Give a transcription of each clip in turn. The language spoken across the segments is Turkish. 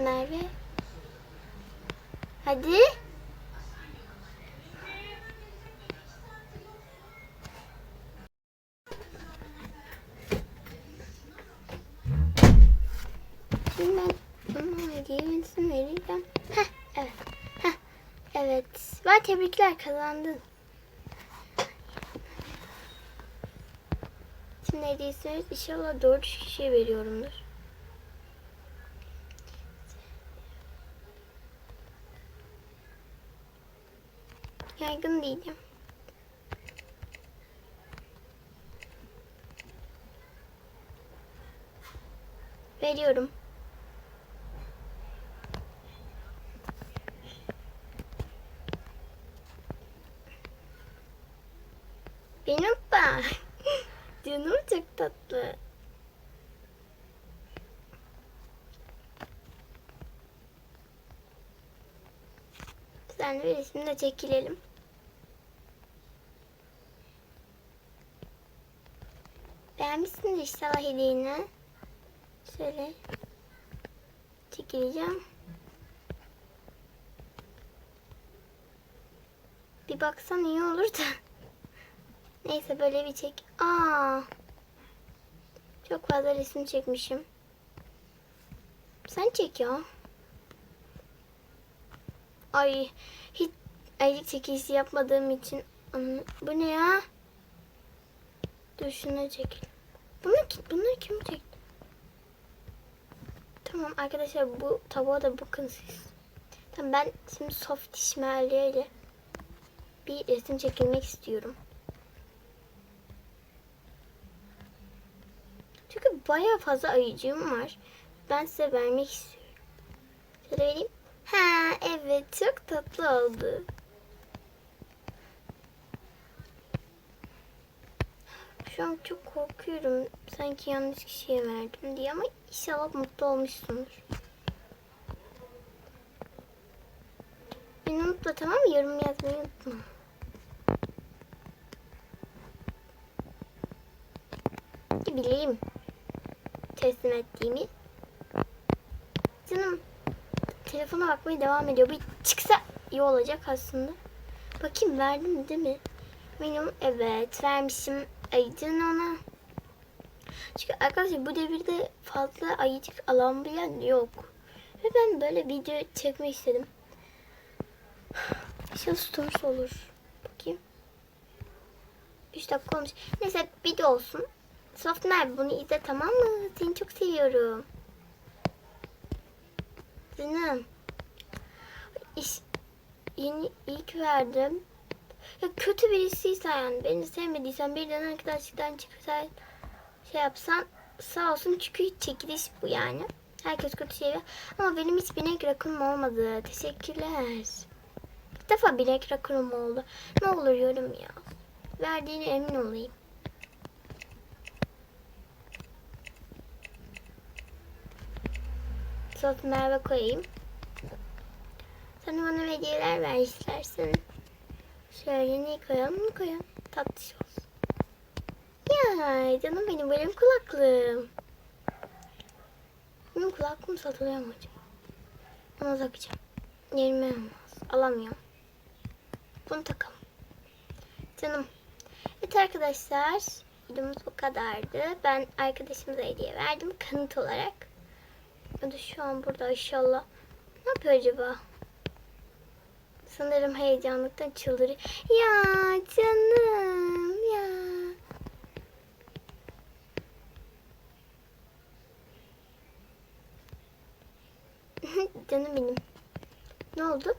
Merve. Hadi. Şimdi ben ona hediye yenisini vereceğim. Heh, evet. Heh, evet. Var tebrikler kazandın. Şimdi hediyesini inşallah doğru kişiye veriyorumdur. Yaygın değilim. Veriyorum. Benim bak. Canım çok tatlı. Sen bir resimle çekilelim. Beğenmişsin inşallah hediyeni. Şöyle çekileceğim. Bir baksan iyi olur da. Neyse böyle bir çek. Aa. Çok fazla resim çekmişim. Sen çek ya. Ay hiç aylık çekilişi yapmadığım için bu ne ya? Dur şunu çekil. Bunu, bunları kim çekti? Tamam arkadaşlar bu tabağa da bakın siz. Tamam ben şimdi soft işmerliğiyle bir resim çekilmek istiyorum. Çünkü bayağı fazla ayıcığım var. Ben size vermek istiyorum. Şöyle vereyim. Ha evet çok tatlı oldu. Şu an çok korkuyorum. Sanki yanlış kişiye verdim diye ama inşallah mutlu olmuşsundur. Beni unutma tamam mı? Yorum yazmayı unutma. Ki bileyim teslim ettiğimi. Canım telefona bakmaya devam ediyor. Bir çıksa iyi olacak aslında. Bakayım verdim değil mi? Benim evet vermişim ayıcını ona. Çünkü arkadaşlar bu devirde fazla ayıcık alamayan yok. Ve ben böyle video çekmek istedim. İnşallah stories olur. Bakayım. 3 dakika olmuş. Neyse video olsun. Softner bunu izle tamam mı? Seni çok seviyorum. Canım. İş, yeni ilk verdim. Ya kötü birisiysen yani beni sevmediysen birden arkadaşlıktan çıksan şey yapsan sağ olsun çünkü hiç çekiliş bu yani. Herkes kötü seviyor. Ama benim hiç binek rakım olmadı. Teşekkürler. İlk defa binek rakım oldu. Ne olur yorum ya. Verdiğine emin olayım. Sos Merve koyayım. Sana bana hediyeler ver istersen. Şöyle ne koyalım bunu koyalım. Tatlış olsun. Ya canım benim benim kulaklığım. Benim kulaklığım satılıyor mu acaba? Ona takacağım. Yerime olmaz. Alamıyorum. Bunu takalım. Canım. Evet arkadaşlar. Videomuz bu kadardı. Ben arkadaşımıza hediye verdim kanıt olarak. O da şu an burada inşallah. Ne yapıyor acaba? Sanırım heyecanlıktan çıldırıyor. Ya canım ya. canım benim. Ne oldu?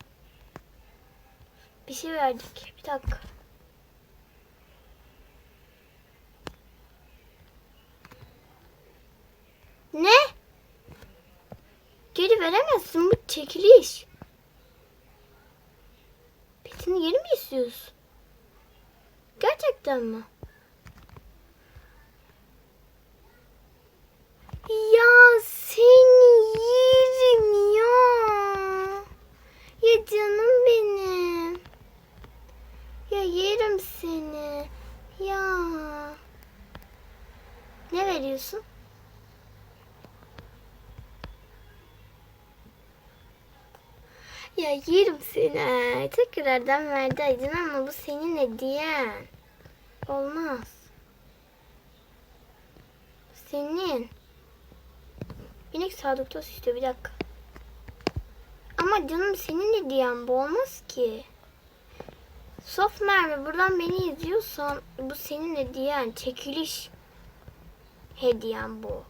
Bir şey verdik. Bir dakika. Ne? Geri veremezsin bu çekiliş. Petini geri mi istiyorsun? Gerçekten mi? Ya seni yerim ya. Ya canım seni. Ya. Ne veriyorsun? Ya yerim seni. Tekrardan verdi Aydın ama bu senin hediyen. Olmaz. Senin. İnek sadıktos istiyor bir dakika. Ama canım senin hediyen bu olmaz ki. Sof Merve buradan beni izliyorsan bu senin hediyen. Çekiliş hediyen bu.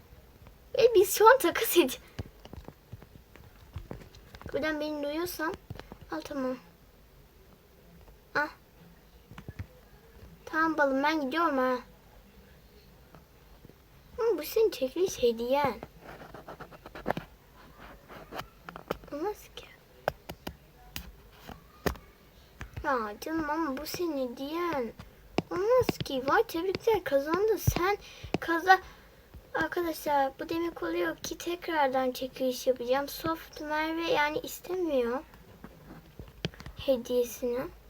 Ve biz şu an takas ediyoruz. Buradan beni duyuyorsan al tamam. Tamam balım ben gidiyorum ha. Ama bu senin çekiliş hediyen. Olmaz ki. Ya canım ama bu senin hediyen. Olmaz ki. Vay tebrikler kazandın. Sen kaza... Arkadaşlar bu demek oluyor ki tekrardan çekiliş yapacağım. Soft Merve yani istemiyor hediyesini.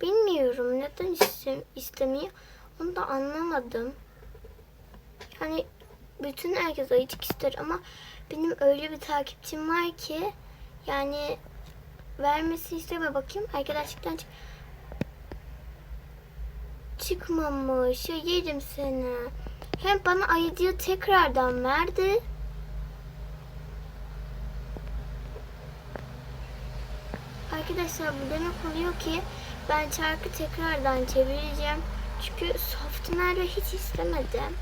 Bilmiyorum neden istem istemiyor. Onu da anlamadım. Yani bütün herkes ayıcık ister ama benim öyle bir takipçim var ki yani vermesi isteme bakayım arkadaşlıktan çık çıkmamış ya yerim seni hem bana ayıcığı tekrardan verdi arkadaşlar bu demek oluyor ki ben çarkı tekrardan çevireceğim çünkü software'ı hiç istemedim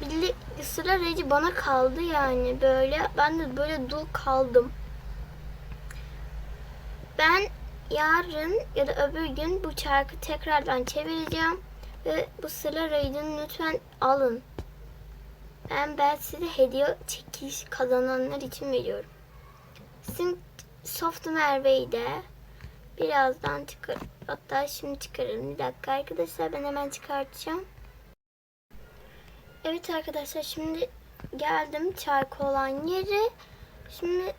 Billi sıra reci bana kaldı yani böyle. Ben de böyle dul kaldım. Ben yarın ya da öbür gün bu çarkı tekrardan çevireceğim. Ve bu sıra reyini lütfen alın. Ben ben size hediye çekiliş kazananlar için veriyorum. Sizin soft Merve'yi de birazdan çıkar. Hatta şimdi çıkarırım. Bir dakika arkadaşlar ben hemen çıkartacağım. Evet arkadaşlar şimdi geldim çarkı olan yere. Şimdi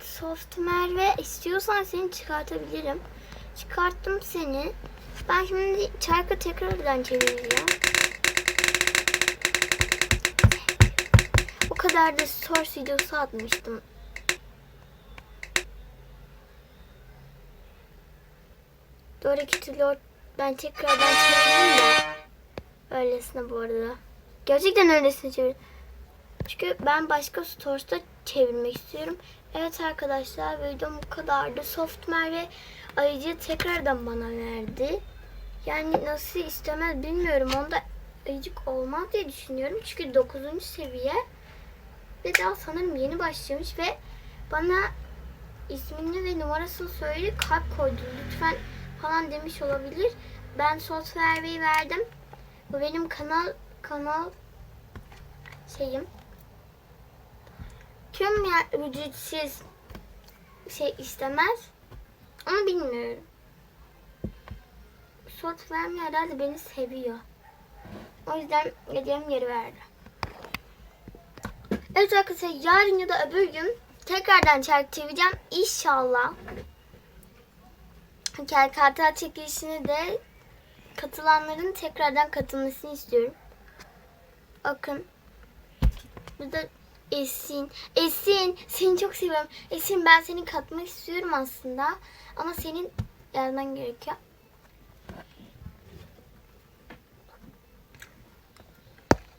soft Merve istiyorsan seni çıkartabilirim. Çıkarttım seni. Ben şimdi çarkı tekrardan çevireceğim. O kadar da source videosu atmıştım. Doğru Lord ben tekrardan çevireyim de. Öylesine bu arada. Gerçekten öylesine çevir. Çünkü ben başka stores'ta çevirmek istiyorum. Evet arkadaşlar videom bu kadardı. Software ve ayıcı tekrardan bana verdi. Yani nasıl istemez bilmiyorum. Onda ayıcık olmaz diye düşünüyorum. Çünkü 9. seviye ve daha sanırım yeni başlamış ve bana ismini ve numarasını söyledi kalp koydu. Lütfen falan demiş olabilir. Ben software'yi verdim. Bu benim kanal kanal şeyim. Tüm ya ücretsiz şey istemez. Ama bilmiyorum. Software herhalde beni seviyor. O yüzden hediyem geri verdi. Evet arkadaşlar yarın ya da öbür gün tekrardan çark çevireceğim. İnşallah. KKT çekilişini de katılanların tekrardan katılmasını istiyorum. Bakın. Burada Esin. Esin. Seni çok seviyorum. Esin ben seni katmak istiyorum aslında. Ama senin yazman gerekiyor.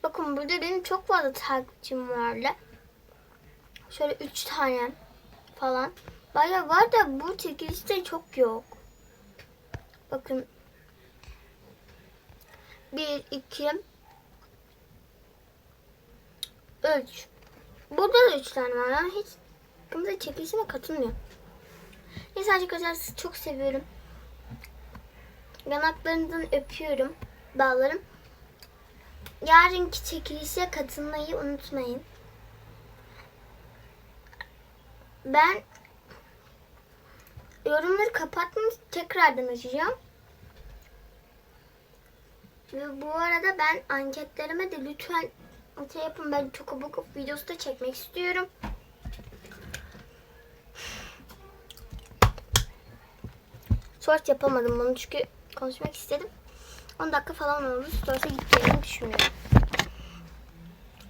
Bakın burada benim çok fazla takipçim vardı. Şöyle üç tane falan. Baya var da bu çekilişte çok yok. Bakın 1, 2, 3. Burada da 3 tane var. Yani hiç kimse çekilişime katılmıyor. Neyse arkadaşlar sizi çok seviyorum. Yanaklarınızdan öpüyorum. Bağlarım. Yarınki çekilişe katılmayı unutmayın. Ben yorumları kapatmış tekrardan açacağım. Ve bu arada ben anketlerime de lütfen şey yapın. Ben çok abuk videosu da çekmek istiyorum. Short yapamadım bunu çünkü konuşmak istedim. 10 dakika falan oldu. Story'e gideceğimi düşünmüyorum.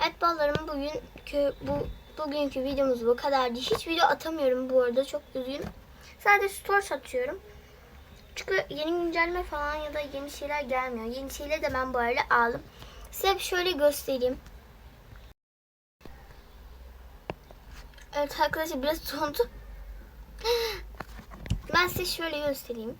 Evet ballarım bugünkü bu bugünkü videomuz bu kadardı. Hiç video atamıyorum bu arada. Çok üzgünüm. Sadece story atıyorum. Çünkü yeni güncelleme falan ya da yeni şeyler gelmiyor. Yeni şeyleri de ben bu arada aldım. Size şöyle göstereyim. Evet arkadaşlar biraz dondu. Ben size şöyle göstereyim.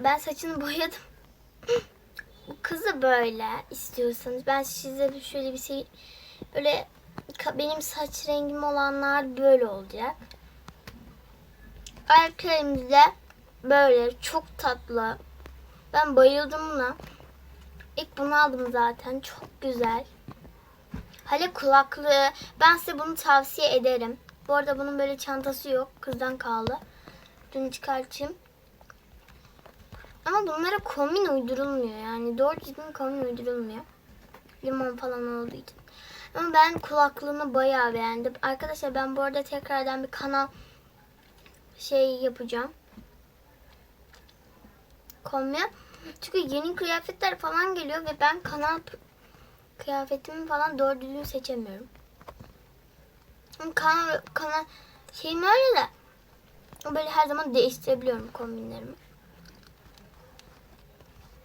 Ben saçını boyadım. Kızı böyle istiyorsanız ben size şöyle bir şey böyle benim saç rengim olanlar böyle olacak. Erkeğimizde böyle çok tatlı. Ben bayıldım buna. İlk bunu aldım zaten. Çok güzel. Hele kulaklığı. Ben size bunu tavsiye ederim. Bu arada bunun böyle çantası yok. Kızdan kaldı. Dün çıkartayım. Ama bunlara kombin uydurulmuyor. Yani doğru düzgün kombin uydurulmuyor. Limon falan olduğu için. Ama ben kulaklığını bayağı beğendim. Arkadaşlar ben bu arada tekrardan bir kanal şey yapacağım. Kombin. Çünkü yeni kıyafetler falan geliyor ve ben kanal kıyafetimi falan doğru düzgün seçemiyorum. Kanal, kanal şeyim öyle de böyle her zaman değiştirebiliyorum kombinlerimi.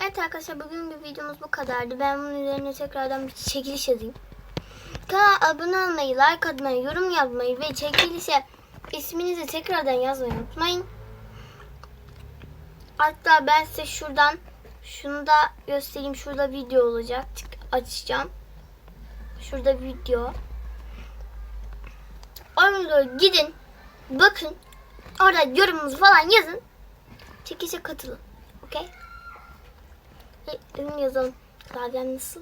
Evet arkadaşlar bugünkü videomuz bu kadardı. Ben bunun üzerine tekrardan bir çekiliş yazayım. Kanala abone olmayı, like atmayı, yorum yapmayı ve çekilişe isminizi tekrardan yazmayı unutmayın. Hatta ben size şuradan şunu da göstereyim. Şurada video olacak. Açacağım. Şurada video. Orada gidin. Bakın. Orada yorumunuzu falan yazın. Çekişe katılın. Okey? Ürün yazalım. Klavyem nasıl?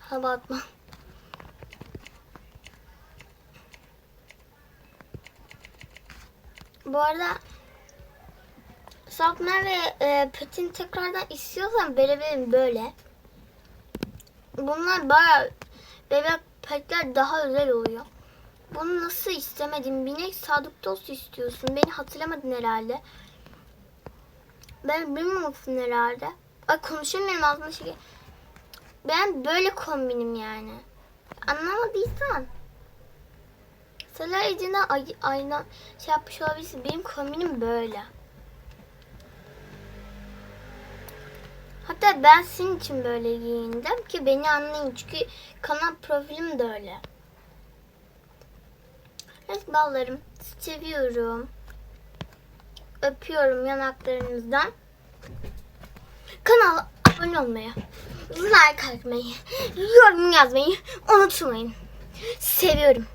Hava atma. Bu arada Sapmer ve e, Petin tekrardan istiyorsan verebilirim böyle. Bunlar baya bebek petler daha özel oluyor. Bunu nasıl istemedim? Binek sadık dost istiyorsun. Beni hatırlamadın herhalde. Ben bilmiyorsun herhalde. Ay konuşamıyorum ağzıma şey. Ben böyle kombinim yani. Anlamadıysan. İçinden ay, ayna şey yapmış olabilirsin. Benim kombinim böyle. Hatta ben senin için böyle giyindim ki beni anlayın. Çünkü kanal profilim de öyle. Evet ballarım. Seviyorum. Öpüyorum yanaklarınızdan. Kanala abone olmayı, like atmayı, yorum yazmayı unutmayın. Seviyorum.